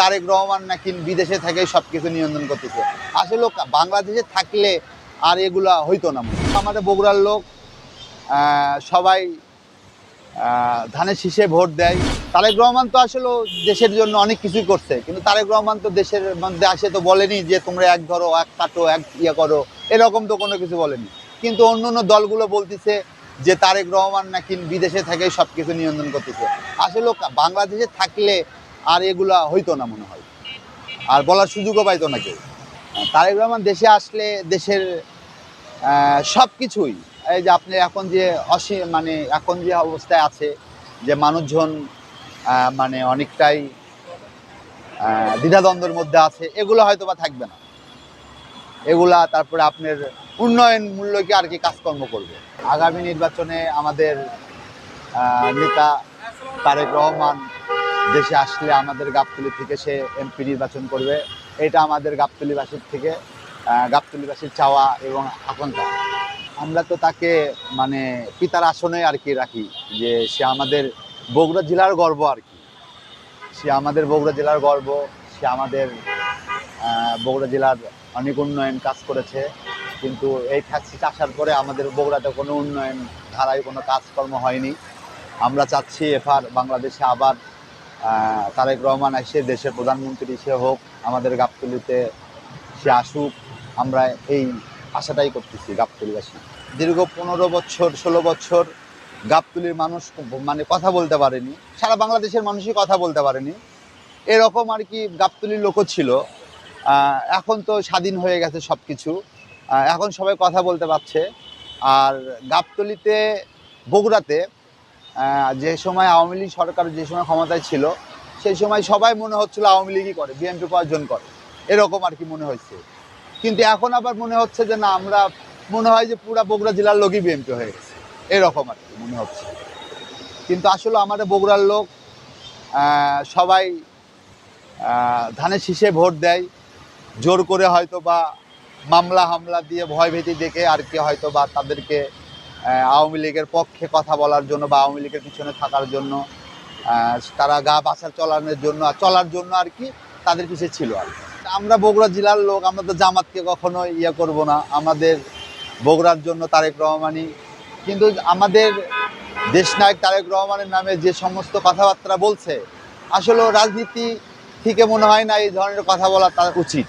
তারেক রহমান নাকি বিদেশে থেকে সব কিছু নিয়ন্ত্রণ করতেছে। আসলে বাংলাদেশে থাকলে আর এগুলা হইতো না। আমাদের বগুড়ার লোক সবাই ধানের শীষে ভোট দেয়। তারেক রহমান তো আসলে দেশের জন্য অনেক কিছুই করছে। কিন্তু তারেক রহমান তো দেশের মধ্যে আসে তো বলেনি যে তোমরা এক ধরো, এক কাটো, এক ইয়ে করো। এরকম তো কোনো কিছু বলেনি। কিন্তু অন্য অন্য দলগুলো বলতেছে যে তারেক রহমান নাকি বিদেশে থেকে সব কিছু নিয়ন্ত্রণ করতেছে। আসলে বাংলাদেশে থাকলে আর এগুলা হইতো না মনে হয়। আর বলার সুযোগও পাইতো না কেউ। তারেক রহমান দেশে আসলে দেশের সব কিছুই এই যে আপনি এখন যে অসী মানে এখন যে অবস্থায় আছে, যে মানুষজন মানে অনেকটাই দ্বিধাদ্বন্দ্বের মধ্যে আছে, এগুলো হয়তো বা থাকবে না। এগুলা তারপরে আপনার উন্নয়ন মূল্যকে আর কি কাজকর্ম করবে। আগামী নির্বাচনে আমাদের নেতা তারেক রহমান দেশে আসলে আমাদের গাবতলি থেকে সে এমপি নির্বাচন করবে। এটা আমাদের গাবতলিবাসীর থেকে গাবতলিবাসীর চাওয়া এবং আকাঙ্ক্ষা। আমরা তো তাকে মানে পিতার আসনে আর কি রাখি, যে সে আমাদের বগুড়া জেলার গর্ব আর কি। সে আমাদের বগুড়া জেলার গর্ব, সে আমাদের বগুড়া জেলার অনেক উন্নয়ন কাজ করেছে। কিন্তু এই ফ্যাক্সিস আসার পরে আমাদের বগুড়াতে কোনো উন্নয়ন ধারায় কোনো কাজকর্ম হয়নি। আমরা চাচ্ছি এফার বাংলাদেশে আবার তারেক রহমান এসে দেশের প্রধানমন্ত্রী সে হোক, আমাদের গাবতলিতে সে আসুক, আমরা এই আশাটাই করতেছি গাবতলিবাসী। দীর্ঘ পনেরো বছর, ষোলো বছর গাবতলির মানুষ মানে কথা বলতে পারেনি, সারা বাংলাদেশের মানুষই কথা বলতে পারেনি। এরকম আর কি গাবতলির লোকও ছিল। এখন তো স্বাধীন হয়ে গেছে সব কিছু এখন সবাই কথা বলতে পারছে। আর গাবতলিতে বগুড়াতে যে সময় আওয়ামী লীগ সরকার যে সময় ক্ষমতায় ছিল, সেই সময় সবাই মনে হচ্ছিল আওয়ামী লীগই করে, বিএনপি কয়েকজন করে। এরকম আর কি মনে হয়েছে। কিন্তু এখন আবার মনে হচ্ছে যে না, আমরা মনে হয় যে পুরা বগুড়া জেলার লোকই বিএনপি হয়ে গেছে। এরকম আর কি মনে হচ্ছে। কিন্তু আসলে আমাদের বগুড়ার লোক সবাই ধানের শীষে ভোট দেয়। জোর করে হয়তো বা মামলা হামলা দিয়ে ভয় ভীতি দেখে আর কি হয়তো বা তাদেরকে আওয়ামী লীগের পক্ষে কথা বলার জন্য বা আওয়ামী লীগের পিছনে থাকার জন্য তারা গা বাছার চলানোর জন্য, চলার জন্য আর কি তাদের পিছিয়ে ছিল আর। আমরা বগুড়া জেলার লোক, আমরা তো জামাতকে কখনো ইয়ে করব না। আমাদের বগুড়ার জন্য তারেক রহমানই। কিন্তু আমাদের দেশনায়ক তারেক রহমানের নামে যে সমস্ত কথাবার্তা বলছে, আসলে রাজনীতি থেকে মনে হয় না এই ধরনের কথা বলা তার উচিত।